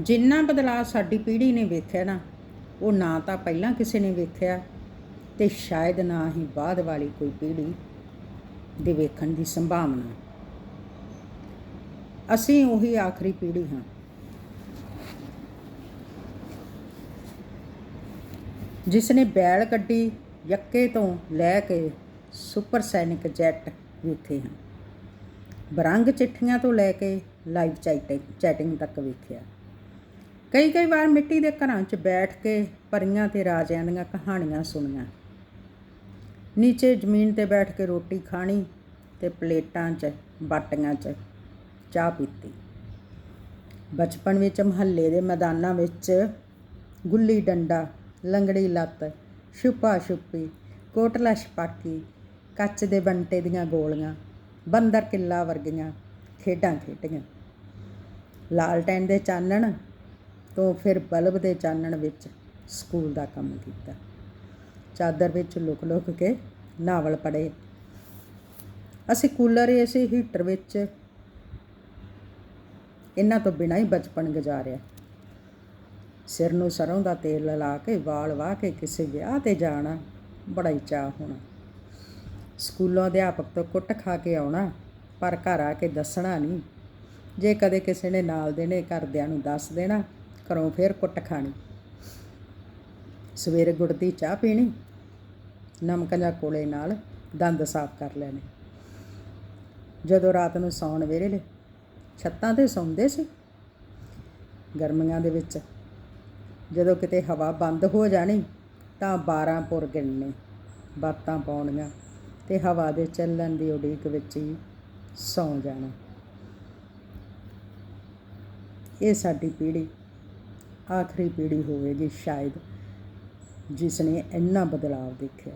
ਜਿੰਨਾ ਬਦਲਾਅ ਸਾਡੀ ਪੀੜ੍ਹੀ ਨੇ ਵੇਖਿਆ ਨਾ, ਉਹ ਨਾ ਤਾਂ ਪਹਿਲਾਂ ਕਿਸੇ ਨੇ ਵੇਖਿਆ ਤੇ ਸ਼ਾਇਦ ਨਾ ਹੀ ਬਾਅਦ ਵਾਲੀ ਕੋਈ ਪੀੜ੍ਹੀ ਦੇ ਵੇਖਣ ਦੀ ਸੰਭਾਵਨਾ। ਅਸੀਂ ਉਹੀ ਆਖਰੀ ਪੀੜ੍ਹੀ ਹਾਂ। ਜਿਸ ਨੇ ਬੈਲ ਕੱਢੀ, ਯੱਕੇ ਤੋਂ ਲੈ ਕੇ ਸੁਪਰਸੈਨਿਕ ਜੈਟ ਵੇਖੇ ਹਨ। ਬਰੰਗ ਚਿੱਠੀਆਂ ਤੋਂ ਲੈ ਕੇ ਲਾਈਵ ਚੈਟਿੰਗ ਚੈਟਿੰਗ ਤੱਕ ਵੇਖਿਆ। ਕਈ ਕਈ ਵਾਰ ਮਿੱਟੀ ਦੇ ਘਰਾਂ 'ਚ ਬੈਠ ਕੇ ਪਰੀਆਂ ਤੇ ਰਾਜਿਆਂ ਦੀਆਂ ਕਹਾਣੀਆਂ ਸੁਣੀਆਂ। ਨੀਚੇ ਜ਼ਮੀਨ ਤੇ ਬੈਠ ਕੇ ਰੋਟੀ ਖਾਣੀ ਤੇ ਪਲੇਟਾਂ 'ਚ, ਬਾਟੀਆਂ 'ਚ ਚਾਹ ਪੀਤੀ। ਬਚਪਨ ਵਿੱਚ ਮਹੱਲੇ ਦੇ ਮੈਦਾਨਾਂ ਵਿੱਚ ਗੁੱਲੀ ਡੰਡਾ, ਲੰਗੜੀ ਲੱਤ, ਛੁਪਾ ਛੁਪੀ, ਕੋਟਲਾ ਛਪਾਕੀ, ਕੱਚ ਦੇ ਬੰਟੇ ਦੀਆਂ ਗੋਲੀਆਂ, ਬੰਦਰ ਕਿੱਲਾ ਵਰਗੀਆਂ ਖੇਡਾਂ ਖੇਡੀਆਂ। ਲਾਲਟੈਨ ਦੇ ਚਾਨਣ ਤੋਂ ਫਿਰ ਬਲਬ ਦੇ ਚਾਨਣ ਵਿੱਚ ਸਕੂਲ ਦਾ ਕੰਮ ਕੀਤਾ। ਚਾਦਰ ਵਿੱਚ ਲੁਕ ਲੁਕ ਕੇ ਨਾਵਲ ਪੜ੍ਹੇ। ਅਸੀਂ ਕੂਲਰ ਏਸੀ ਹੀਟਰ ਵਿੱਚ ਇਹਨਾਂ ਤੋਂ ਬਿਨਾਂ ਹੀ ਬਚਪਨ ਗੁਜ਼ਾਰਿਆ। ਸਿਰ ਨੂੰ ਸਰੋਂ ਦਾ ਤੇਲ ਲਾ ਕੇ ਵਾਲ ਵਾਹ ਕੇ ਕਿਸੇ ਵਿਆਹ ਤੇ ਜਾਣਾ ਬੜਾ ਹੀ ਚਾਹ ਹੋਣਾ। ਸਕੂਲੋਂ ਅਧਿਆਪਕ ਤੋਂ ਕੁੱਟ ਖਾ ਕੇ ਆਉਣਾ, ਪਰ ਘਰ ਆ ਕੇ ਦੱਸਣਾ ਨਹੀਂ। ਜੇ ਕਦੇ ਕਿਸੇ ਨੇ ਨਾਲ ਦੇ ਨੇ ਘਰਦਿਆਂ ਨੂੰ ਦੱਸ ਦੇਣਾ ਘਰੋਂ ਫੇਰ ਕੁੱਟ ਖਾਣੀ। ਸਵੇਰੇ ਗੁੜ ਦੀ ਚਾਹ ਪੀਣੀ, ਨਮਕ ਜਾਂ ਕੋਲੇ ਨਾਲ ਦੰਦ ਸਾਫ਼ ਕਰ ਲੈਣੇ। ਜਦੋਂ ਰਾਤ ਨੂੰ ਸੌਣ ਵੇਲੇ ਛੱਤਾਂ ਤੇ ਸੌਂਦੇ ਸੀ। ਗਰਮੀਆਂ ਦੇ ਵਿੱਚ ਜਦੋਂ ਕਿਤੇ ਹਵਾ ਬੰਦ ਹੋ ਜਾਣੀ, ਤਾਂ 12 ਪੁਰ ਗਿਣਨੇ, ਬਾਤਾਂ ਪਾਉਣੀਆਂ ਤੇ ਹਵਾ ਦੇ ਚੱਲਣ ਦੀ ਉਡੀਕ ਵਿੱਚ ਹੀ ਸੌਂ ਜਾਣਾ। ਇਹ ਸਾਡੀ ਪੀੜ੍ਹੀ ਆਖਰੀ ਪੀੜ੍ਹੀ ਹੋਵੇਗੀ ਸ਼ਾਇਦ ਜਿਸ ਨੇ ਇੰਨਾ ਬਦਲਾਅ ਦੇਖਿਆ।